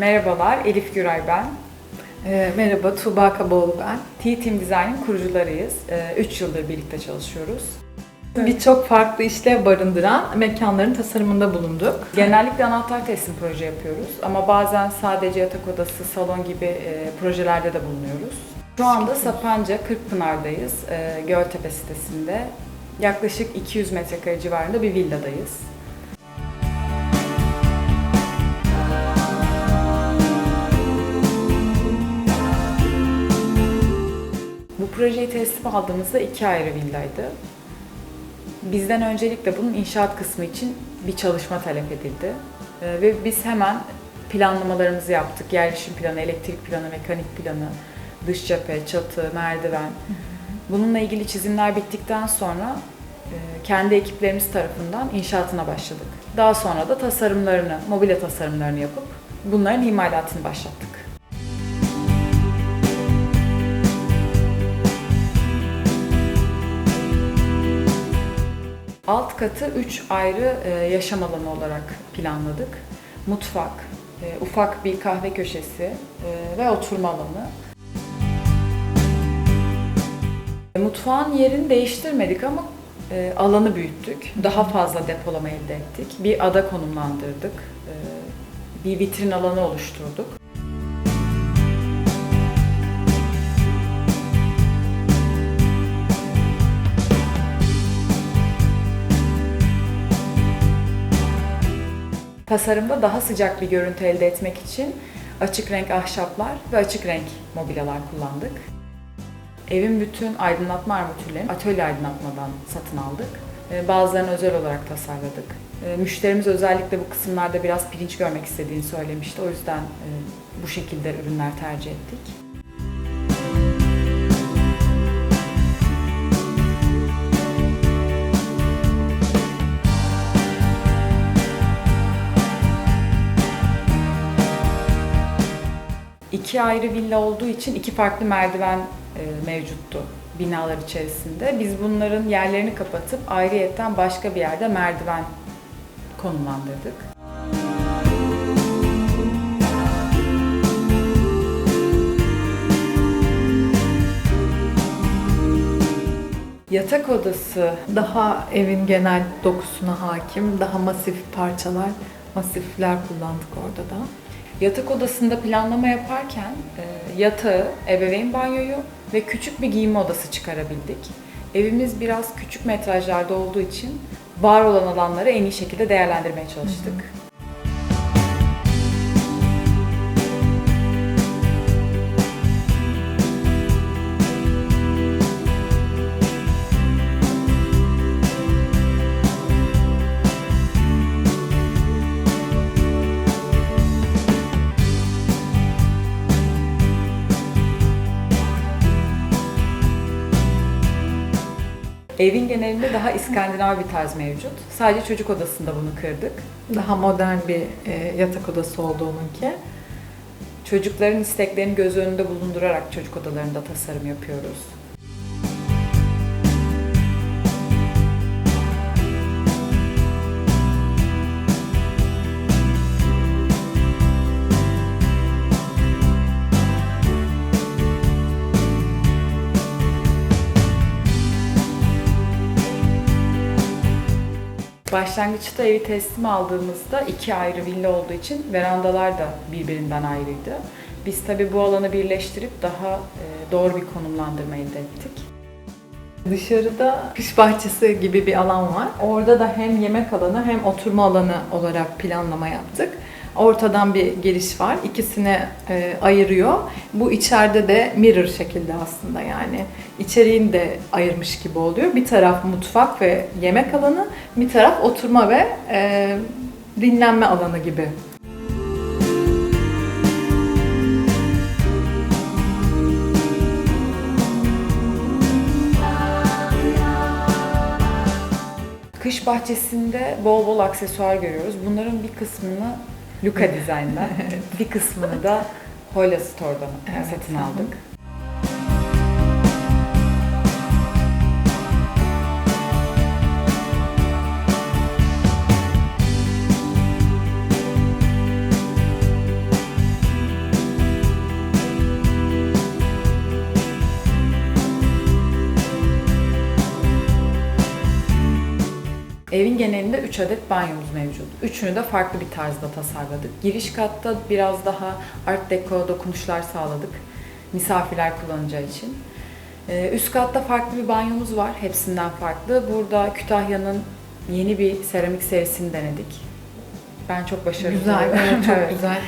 Merhabalar, Elif Güray ben. E, merhaba, Tuğba Kabaoğlu ben. T-Team Design'in kurucularıyız. 3 yıldır birlikte çalışıyoruz. Birçok farklı işlev barındıran mekanların tasarımında bulunduk. Genellikle anahtar teslim proje yapıyoruz ama bazen sadece yatak odası, salon gibi e, projelerde de bulunuyoruz. Şu anda Sapanca Kırkpınar'dayız, e, Göltepe sitesinde. Yaklaşık 200 metrekare civarında bir villadayız. Projeyi teslim aldığımızda iki ayrı villaydı. Bizden öncelikle bunun inşaat kısmı için bir çalışma talep edildi. Ee, ve biz hemen planlamalarımızı yaptık. Yerleşim planı, elektrik planı, mekanik planı, dış cephe, çatı, merdiven. Bununla ilgili çizimler bittikten sonra e, kendi ekiplerimiz tarafından inşaatına başladık. Daha sonra da tasarımlarını, mobilya tasarımlarını yapıp bunların imalatını başlattık. Alt katı 3 ayrı e, yaşam alanı olarak planladık. Mutfak, e, ufak bir kahve köşesi e, ve oturma alanı. Mutfağın yerini değiştirmedik ama alanı büyüttük. Daha fazla depolama elde ettik. Bir ada konumlandırdık. Bir vitrin alanı oluşturduk. Tasarımda daha sıcak bir görüntü elde etmek için açık renk ahşaplar ve açık renk mobilyalar kullandık. Evin bütün aydınlatma armatürlerini atölye aydınlatmadan satın aldık. Ee, Bazılarını özel olarak tasarladık. Ee, Müşterimiz özellikle bu kısımlarda biraz pirinç görmek istediğini söylemişti. O yüzden e, bu şekilde ürünler tercih ettik. İki ayrı villa olduğu için iki farklı merdiven e, mevcuttu binalar içerisinde. Biz bunların yerlerini kapatıp ayrıyetten başka bir yerde merdiven konumlandırdık. Yatak odası Daha evin genel dokusuna hakim, daha masif parçalar, masifler kullandık orada da. Yatak odasında planlama yaparken e, yatağı, ebeveyn banyoyu ve küçük bir giyinme odası çıkarabildik. Evimiz biraz küçük metrajlarda olduğu için var olan alanları en iyi şekilde değerlendirmeye çalıştık. Evin genelinde daha İskandinav bir tarz mevcut. Sadece çocuk odasında bunu kırdık. Daha modern bir e, yatak odası oldu onunki. Çocukların isteklerini göz önünde bulundurarak çocuk odalarında tasarım yapıyoruz. Başlangıçta evi teslim aldığımızda iki ayrı villa olduğu için verandalar da birbirinden ayrıydı. Biz tabii bu alanı birleştirip daha e, doğru bir konumlandırma elde ettik. Dışarıda kış bahçesi gibi bir alan var. Orada da hem yemek alanı hem oturma alanı olarak planlama yaptık. Ortadan bir giriş var. İkisini e, ayırıyor. Bu içeride de mirror şekilde aslında yani. içeriğini de ayırmış gibi oluyor. Bir taraf mutfak ve yemek alanı, bir taraf oturma ve e, dinlenme alanı gibi. Kış bahçesinde bol bol aksesuar görüyoruz. Bunların bir kısmını Luca Design'dan, bir kısmını da Hola Store'dan satın aldık. Evin genelinde 3 adet banyomuz mevcut. Üçünü de farklı bir tarzda tasarladık. Giriş katta biraz daha art deco dokunuşlar sağladık. Misafirler kullanacağı için. Ee, Üst katta farklı bir banyomuz var. Hepsinden farklı. Burada Kütahya'nın yeni bir seramik serisini denedik. Ben çok başarılı Güzel, evet, çok Evet. güzel.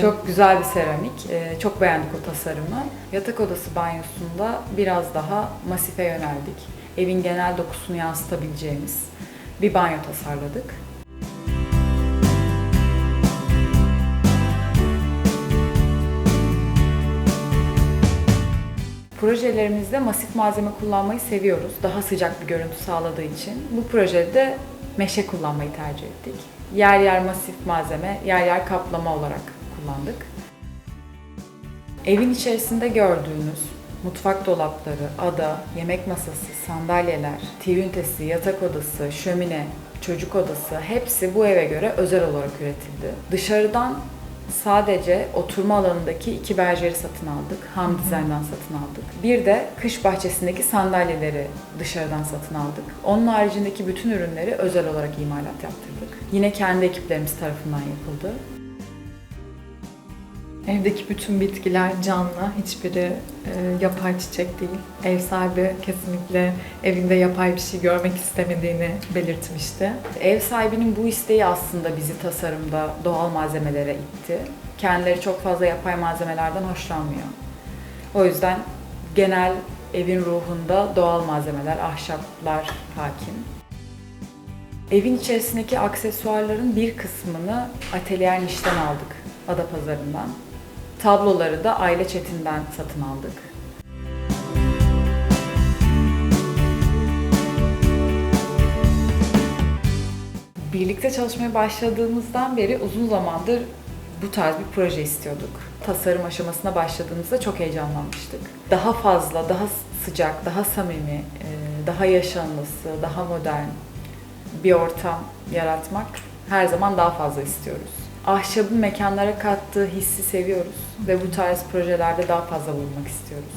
Çok güzel bir seramik. Ee, çok beğendik o tasarımı. Yatak odası banyosunda biraz daha masife yöneldik. Evin genel dokusunu yansıtabileceğimiz bir banyo tasarladık. Projelerimizde masif malzeme kullanmayı seviyoruz. Daha sıcak bir görüntü sağladığı için. Bu projede meşe kullanmayı tercih ettik. Yer yer masif malzeme, yer yer kaplama olarak kullandık. Evin içerisinde gördüğünüz mutfak dolapları, ada, yemek masası, sandalyeler, TV ünitesi, yatak odası, şömine, çocuk odası hepsi bu eve göre özel olarak üretildi. Dışarıdan sadece oturma alanındaki iki berjeri satın aldık. Ham Design'dan satın aldık. Bir de kış bahçesindeki sandalyeleri dışarıdan satın aldık. Onun haricindeki bütün ürünleri özel olarak imalat yaptırdık. Yine kendi ekiplerimiz tarafından yapıldı. Evdeki bütün bitkiler canlı, hiçbiri e, yapay çiçek değil. Ev sahibi kesinlikle evinde yapay bir şey görmek istemediğini belirtmişti. Ev sahibinin bu isteği aslında bizi tasarımda doğal malzemelere itti. Kendileri çok fazla yapay malzemelerden hoşlanmıyor. O yüzden genel evin ruhunda doğal malzemeler, ahşaplar hakim. Evin içerisindeki aksesuarların bir kısmını Atelier Niş'ten aldık, Adapazarı'ndan. Tabloları da Aile Çetin'den satın aldık. Birlikte çalışmaya başladığımızdan beri uzun zamandır bu tarz bir proje istiyorduk. Tasarım aşamasına başladığımızda çok heyecanlanmıştık. Daha fazla, daha sıcak, daha samimi, e, daha yaşanması, daha modern bir ortam yaratmak her zaman daha fazla istiyoruz. Ahşabın mekanlara kattığı hissi seviyoruz ve bu tarz projelerde daha fazla bulunmak istiyoruz.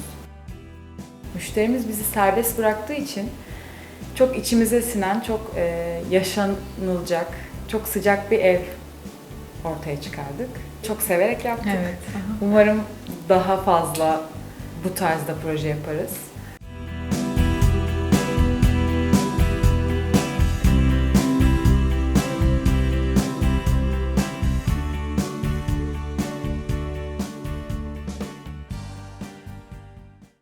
Müşterimiz bizi serbest bıraktığı için çok içimize sinen, çok e, yaşanılacak, çok sıcak bir ev ortaya çıkardık. Çok severek yaptık. Evet. Umarım daha fazla bu tarzda proje yaparız.